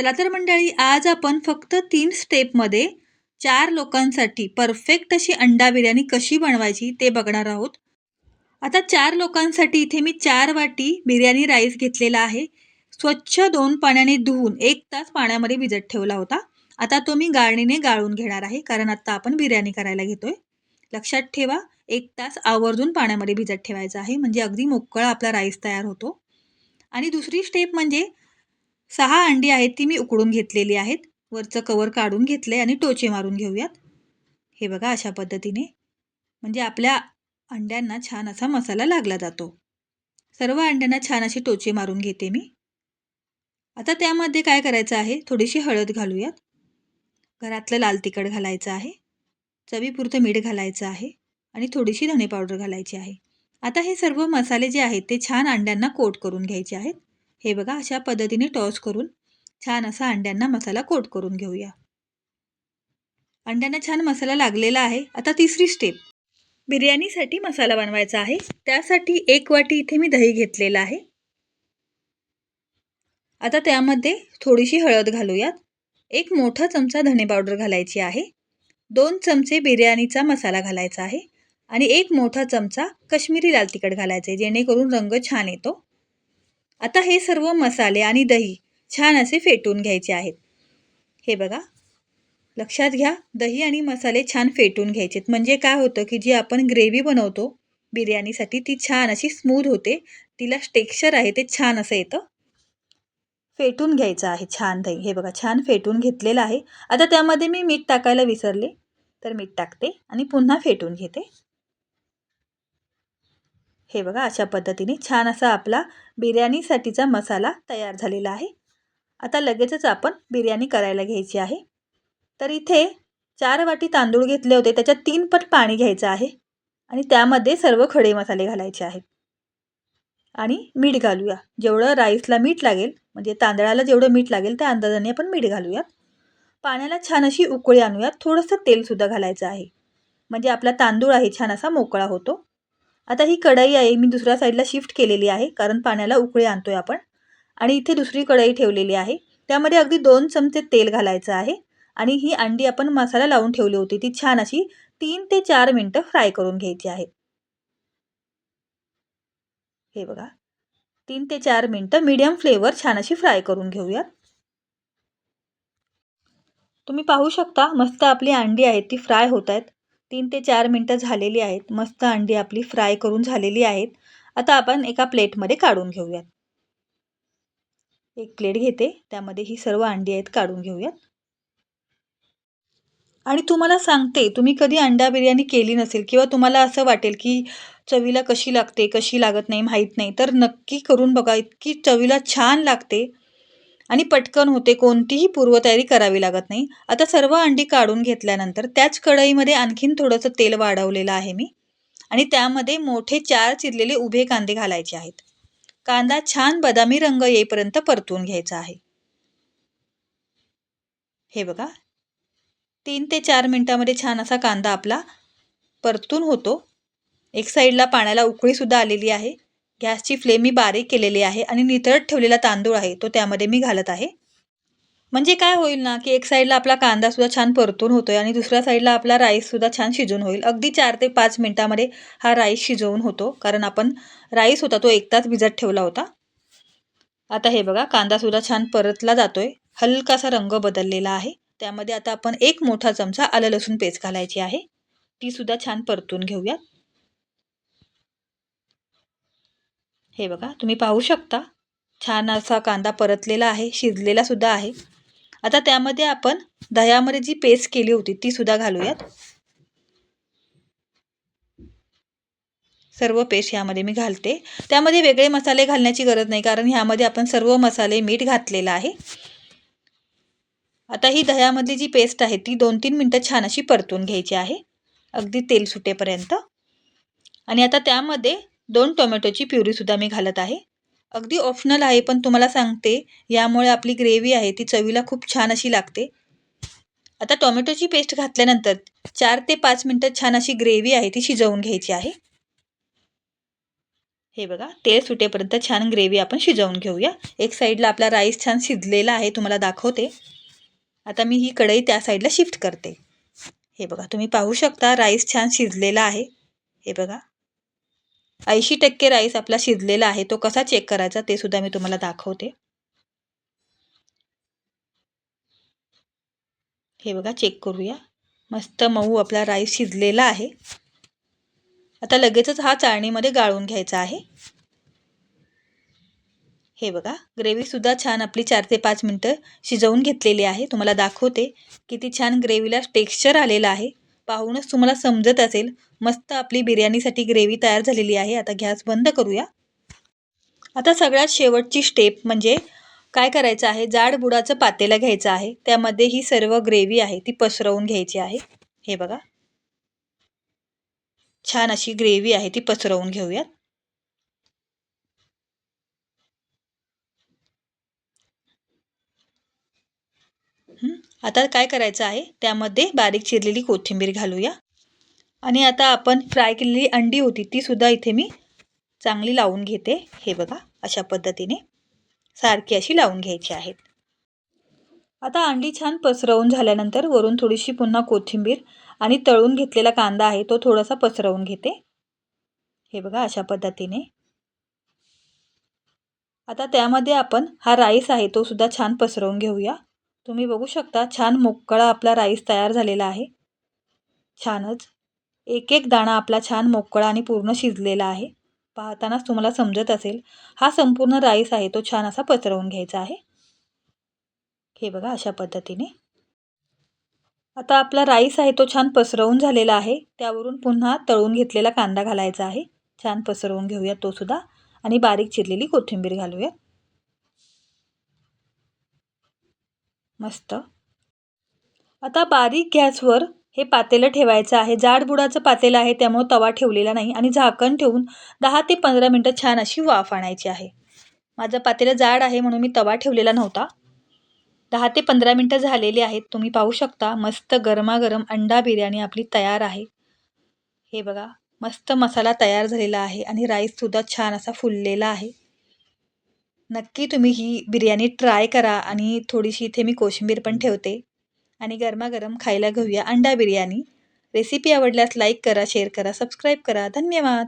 चला तर मंडळी आज आपण फक्त तीन स्टेपमध्ये चार लोकांसाठी परफेक्ट अशी अंडा बिर्याणी कशी बनवायची ते बघणार आहोत. आता चार लोकांसाठी इथे मी चार वाटी बिर्याणी राईस घेतलेला आहे. स्वच्छ दोन पाण्याने धुवून एक तास पाण्यामध्ये भिजत ठेवला होता. आता तो मी गाळणीने गाळून घेणार आहे कारण आत्ता आपण बिर्याणी करायला घेतोय. लक्षात ठेवा एक तास आवर्जून पाण्यामध्ये भिजत ठेवायचा आहे म्हणजे अगदी मोकळा आपला राईस तयार होतो. आणि दुसरी स्टेप म्हणजे सहा अंडी आहेत ती मी उकडून घेतलेली आहेत. वरचं कवर काढून घेतलं आहे आणि टोचे मारून घेऊयात. हे बघा अशा पद्धतीने. म्हणजे आपल्या अंड्यांना छान असा मसाला लागला जातो. सर्व अंड्यांना छान असे टोचे मारून घेते मी. आता त्यामध्ये काय करायचं आहे? थोडीशी हळद घालूयात. घरातलं लाल तिखट घालायचं आहे. चवीपुरतं मीठ घालायचं आहे. आणि थोडीशी धणे पावडर घालायची आहे. आता हे सर्व मसाले जे आहेत ते छान अंड्यांना कोट करून घ्यायचे आहेत. हे बघा अशा पद्धतीने टॉस करून छान असा अंड्यांना मसाला कोट करून घेऊया. अंड्यांना छान मसाला लागलेला आहे. आता तिसरी स्टेप बिर्याणीसाठी मसाला बनवायचा आहे. त्यासाठी एक वाटी इथे मी दही घेतलेलं आहे. आता त्यामध्ये थोडीशी हळद घालूयात. एक मोठा चमचा धणे पावडर घालायची आहे. दोन चमचे बिर्याणीचा मसाला घालायचा आहे. आणि एक मोठा चमचा कश्मीरी लाल तिखट घालायचे जेणेकरून रंग छान येतो. आता हे सर्व मसाले आणि दही छान असे फेटून घ्यायचे आहेत. हे बघा. लक्षात घ्या दही आणि मसाले छान फेटून घ्यायचेत. म्हणजे काय होतं की जी आपण ग्रेव्ही बनवतो बिर्याणीसाठी ती छान अशी स्मूथ होते. तिला टेक्स्चर आहे ते छान असं येतं. फेटून घ्यायचं आहे छान दही. हे बघा छान फेटून घेतलेलं आहे. आता त्यामध्ये मी मीठ टाकायला विसरले. तर मीठ टाकते आणि पुन्हा फेटून घेते. हे बघा अशा पद्धतीने छान असा आपला बिर्याणीसाठीचा मसाला तयार झालेला आहे. आता लगेचच आपण बिर्याणी करायला घ्यायची आहे. तर इथे चार वाटी तांदूळ घेतले होते त्याच्यात तीन पट पाणी घ्यायचं आहे आणि त्यामध्ये सर्व खडे मसाले घालायचे आहेत. आणि मीठ घालूया. जेवढं राईसला मीठ लागेल म्हणजे तांदळाला जेवढं मीठ लागेल त्या अंदाजाने आपण मीठ घालूयात पाण्याला छान अशी उकळी आणूयात. थोडंसं तेलसुद्धा घालायचं आहे. म्हणजे आपला तांदूळ आहे छान असा मोकळा होतो. आता ही कढई आहे मी दुसऱ्या साईडला शिफ्ट केलेली आहे कारण पाण्याला उकळी आणतोय आपण. आणि इथे दुसरी कढई ठेवलेली आहे. त्यामध्ये अगदी दोन चमचे तेल घालायचं आहे. आणि ही अंडी आपण मसाला लावून ठेवली होती ती छान अशी तीन ते चार मिनटं फ्राय करून घ्यायची आहे. हे बघा. तीन ते चार मिनटं मीडियम फ्लेवर छान अशी फ्राय करून घेऊया तुम्ही पाहू शकता मस्त आपली अंडी आहेत ती फ्राय होत आहेत. तीन ते चार मिनटं झालेली आहेत. मस्त अंडी आपली फ्राय करून झालेली आहेत. आता आपण एका प्लेटमध्ये काढून घेऊयात. एक प्लेट घेते. त्यामध्ये ही सर्व अंडी आहेत काढून घेऊयात. आणि तुम्हाला सांगते तुम्ही कधी अंडा बिर्याणी केली नसेल किंवा तुम्हाला असं वाटेल की चवीला कशी लागते कशी लागत नाही माहीत नाही तर नक्की करून बघा. इतकी चवीला छान लागते. आणि पटकन होते कोणतीही पूर्वतयारी करावी लागत नाही. आता सर्व अंडी काढून घेतल्यानंतर त्याच कढईमध्ये आणखीन थोडंसं तेल वाढवलेलं आहे मी. आणि त्यामध्ये मोठे चार चिरलेले उभे कांदे घालायचे आहेत. कांदा छान बदामी रंग येईपर्यंत परतून घ्यायचा आहे. हे बघा. तीन ते चार मिनटामध्ये छान असा कांदा आपला परतून होतो. एक साईडला पाण्याला उकळीसुद्धा आलेली आहे. गॅसची फ्लेम मी बारीक केलेली आहे आणि नितळत ठेवलेला तांदूळ आहे तो त्यामध्ये मी घालत आहे. म्हणजे काय होईल ना की एक साईडला आपला कांदासुद्धा छान परतून होतो आहे आणि दुसऱ्या साईडला आपला राईससुद्धा छान शिजून होईल. अगदी चार ते पाच मिनटामध्ये हा राईस शिजवून होतो कारण आपण राईस होता तो एक तास भिजत ठेवला होता. आता हे बघा कांदासुद्धा छान परतला जातो आहे हलकासा रंग बदललेला आहे. त्यामध्ये आता आपण एक मोठा चमचा आलं लसूण पेस्ट घालायची आहे. तीसुद्धा छान परतून घेऊयात. हे बघा तुम्ही पाहू शकता. छान असा कांदा परतलेला आहे शिजलेला सुद्धा आहे. आता त्यामध्ये आपण दह्यामध्ये जी पेस्ट केली होती ती सुद्धा घालूयात. सर्व पेस्ट ह्यामध्ये मी घालते. त्यामध्ये वेगळे मसाले घालण्याची गरज नाही कारण ह्यामध्ये आपण सर्व मसाले मीठ घातलेलं आहे. आता ही दह्यामधली जी पेस्ट आहे ती दोन तीन मिनटं छान अशी परतून घ्यायची आहे. अगदी तेल सुटेपर्यंत. आणि आता त्यामध्ये दोन टोमॅटोची प्युरीसुद्धा मी घालत आहे. अगदी ऑप्शनल आहे पण तुम्हाला सांगते यामुळे आपली ग्रेव्ही आहे ती चवीला खूप छान अशी लागते. आता टोमॅटोची पेस्ट घातल्यानंतर चार ते पाच मिनटं छान अशी ग्रेव्ही आहे ती शिजवून घ्यायची आहे. हे बघा तेल सुटेपर्यंत छान ग्रेव्ही आपण शिजवून घेऊया. एक साईडला आपला राईस छान शिजलेला आहे तुम्हाला दाखवते. आता मी ही कढई त्या साईडला शिफ्ट करते. हे बघा तुम्ही पाहू शकता राईस छान शिजलेला आहे. हे बघा. ऐंशी टक्के राईस आपला शिजलेला आहे तो कसा चेक करायचा ते सुद्धा मी तुम्हाला दाखवते. हे बघा चेक करूया. मस्त मऊ आपला राईस शिजलेला आहे. आता लगेचच हा चाळणीमध्ये गाळून घ्यायचा आहे. हे बघा ग्रेव्हीसुद्धा छान आपली चार ते पाच मिनटं शिजवून घेतलेली आहे. तुम्हाला दाखवते किती छान ग्रेव्हीला टेक्स्चर आलेलं आहे. पाहूनच तुम्हाला समजत असेल मस्त आपली बिर्याणीसाठी ग्रेव्ही तयार झालेली आहे. आता गॅस बंद करूया. आता सगळ्यात शेवटची स्टेप म्हणजे काय करायचं आहे? जाड बुडाचं पातेलं घ्यायचं आहे. त्यामध्ये ही सर्व ग्रेव्ही आहे ती पसरवून घ्यायची आहे. हे बघा. छान अशी ग्रेव्ही आहे ती पसरवून घेऊयात. आता काय करायचं आहे? त्यामध्ये बारीक चिरलेली कोथिंबीर घालूया. आणि आता आपण फ्राय केलेली अंडी होती ती सुद्धा इथे मी चांगली लावून घेते. हे बघा अशा पद्धतीने सारखी अशी लावून घ्यायची आहेत. आता अंडी छान पसरवून झाल्यानंतर वरून थोडीशी पुन्हा कोथिंबीर आणि तळून घेतलेला कांदा आहे तो थोडासा पसरवून घेते. हे बघा अशा पद्धतीने. आता त्यामध्ये आपण हा राईस आहे तो सुद्धा छान पसरवून घेऊया. तुम्ही बघू शकता छान मोकळा आपला राईस तयार झालेला आहे. छानच. एक एक दाणा आपला छान मोकळा आणि पूर्ण शिजलेला आहे. पाहतानाच तुम्हाला समजत असेल हा संपूर्ण राईस आहे तो छान असा पसरवून घ्यायचा आहे. हे बघा अशा पद्धतीने. आता आपला राईस आहे तो छान पसरवून झालेला आहे. त्यावरून पुन्हा तळून घेतलेला कांदा घालायचा आहे. छान पसरवून घेऊया तोसुद्धा आणि बारीक चिरलेली कोथिंबीर घालूया मस्त. आता बारीक गॅसवर हे पातेलं ठेवायचं आहे. जाड बुडाचं पातेलं आहे त्यामुळे तवा ठेवलेला नाही आणि झाकण ठेवून दहा ते पंधरा मिनटं छान अशी वाफ आणायची आहे. माझं पातेलं जाड आहे म्हणून मी तवा ठेवलेला नव्हता. दहा ते पंधरा मिनटं झालेली आहेत. तुम्ही पाहू शकता मस्त गरमागरम अंडा बिर्याणी आपली तयार आहे. हे बघा मस्त मसाला तयार झालेला आहे आणि राईससुद्धा छान असा फुललेला आहे. नक्की तुम्ही ही बिर्याणी ट्राय करा आणि थोडीशी इथे मी कोशिंबीर पण ठेवते. आणि गरमागरम खायला घेऊया अंडा बिर्याणी. रेसिपी आवडल्यास लाईक करा शेअर करा सबस्क्राईब करा. धन्यवाद!